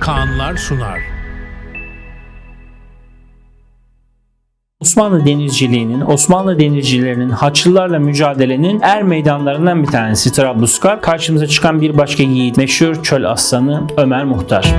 Kaanlar sunar. Osmanlı denizciliğinin, Osmanlı denizcilerinin Haçlılarla mücadelenin er meydanlarından bir tanesi Trablusgarp. Karşımıza çıkan bir başka yiğit meşhur çöl aslanı Ömer Muhtar.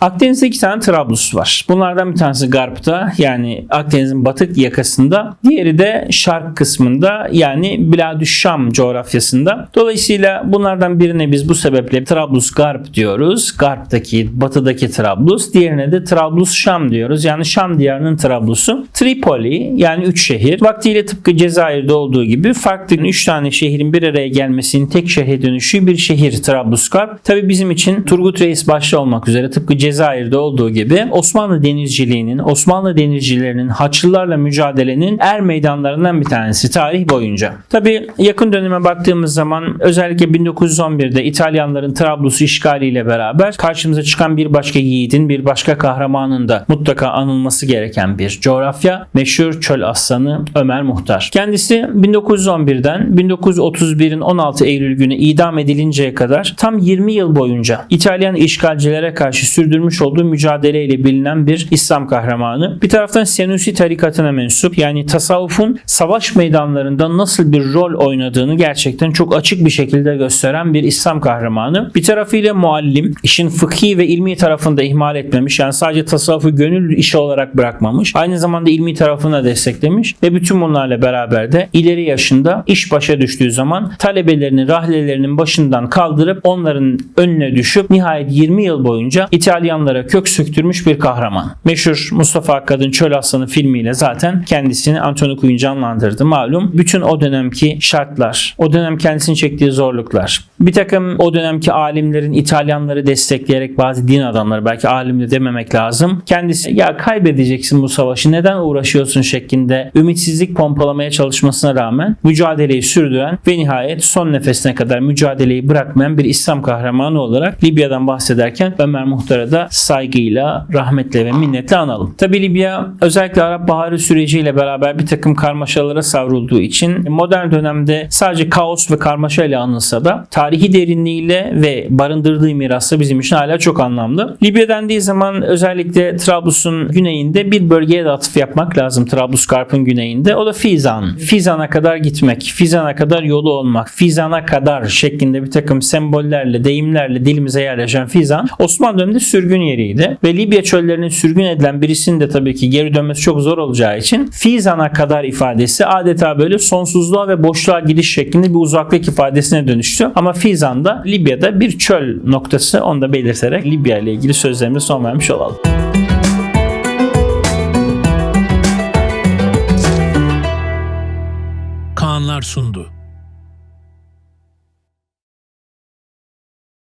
Akdeniz'de iki tane Trablus var. Bunlardan bir tanesi Garp'ta yani Akdeniz'in batık yakasında. Diğeri de şark kısmında yani Biladüşşam coğrafyasında. Dolayısıyla bunlardan birine biz bu sebeple Trablus Garp diyoruz. Garp'taki, batıdaki Trablus. Diğerine de Trablus Şam diyoruz. Yani Şam diyarının Trablus'u. Tripoli yani üç şehir. Vaktiyle tıpkı Cezayir'de olduğu gibi farklı üç tane şehrin bir araya gelmesinin tek şehre dönüşü bir şehir Trablusgarp. Tabi bizim için Turgut Reis başta olmak üzere tıpkı Cezayir'de olduğu gibi Osmanlı denizciliğinin, Osmanlı denizcilerinin Haçlılarla mücadelenin er meydanlarından bir tanesi tarih boyunca. Tabi yakın döneme baktığımız zaman özellikle 1911'de İtalyanların Trablus'u işgaliyle beraber karşımıza çıkan bir başka yiğidin, bir başka kahramanın da mutlaka anılması gereken bir coğrafya. Meşhur çöl aslanı Ömer Muhtar. Kendisi 1911'den 1931'in 16 Eylül günü idam edilinceye kadar tam 20 yıl boyunca İtalyan işgalcilere karşı sürdürmüş olduğu mücadeleyle bilinen bir İslam kahramanı. Bir taraftan Senusi tarikatına mensup yani tasavvufun savaş meydanlarında nasıl bir rol oynadığını gerçekten çok açık bir şekilde gösteren bir İslam kahramanı. Bir tarafıyla muallim, işin fıkhi ve ilmi tarafında ihmal etmemiş. Yani sadece tasavvufu gönül işi olarak bırakmamış. Aynı zamanda ilmi tarafını da desteklemiş ve bütün bunlarla beraber de ileri yaşında iş başa düştüğü zaman talebelerini rahlelerinin başından kaldırıp onların önüne düşüp nihayet 20 yıl boyunca İtalyanlara kök söktürmüş bir kahraman. Meşhur Mustafa Akkad'ın Çöl Aslanı filmiyle zaten kendisini Antonio Quinn canlandırdı malum. Bütün o dönemki şartlar, o dönem kendisini çektiği zorluklar, bir takım o dönemki alimlerin İtalyanları destekleyerek bazı din adamları belki alim de dememek lazım. Kendisi ya kaybedeceksin bu savaşı neden uğraşıyorsun şeklinde ümitsizlik pompalamaya çalışmasına rağmen mücadeleyi sürdüren ve nihayet son nefesine kadar mücadeleyi bırakmayan bir İslam kahramanı olarak Libya'dan bahsederken Ömer Muhtar'a da saygıyla, rahmetle ve minnetle analım. Tabi Libya özellikle Arap Baharı süreciyle beraber bir takım karmaşalara savrulduğu için modern dönemde sadece kaos ve karmaşayla anılsa da tarihi derinliğiyle ve barındırdığı mirasla bizim için hala çok anlamlı. Libya dendiği zaman özellikle Trablus'un güneyinde bir bölgeye de atıf yapmak lazım. Trablusgarp'ın güneyinde. O da Fizan. Fizan'a kadar gitmek, Fizan'a kadar yolu olmak, Fizan'a kadar şeklinde bir takım sembollerle, deyimlerle dilimize yerleşen Fizan Osmanlı döneminde sürgün yeriydi. Ve Libya çöllerinin sürgün edilen birisinin de tabii ki geri dönmesi çok zor olacağı için Fizan'a kadar ifadesi adeta böyle sonsuzluğa ve boşluğa gidiş şeklinde bir uzaklık ifadesine dönüştü. Ama Fizan da Libya'da bir çöl noktası onu da belirterek Libya ile ilgili sözlerimize son vermiş olalım. Kaanlar sundu.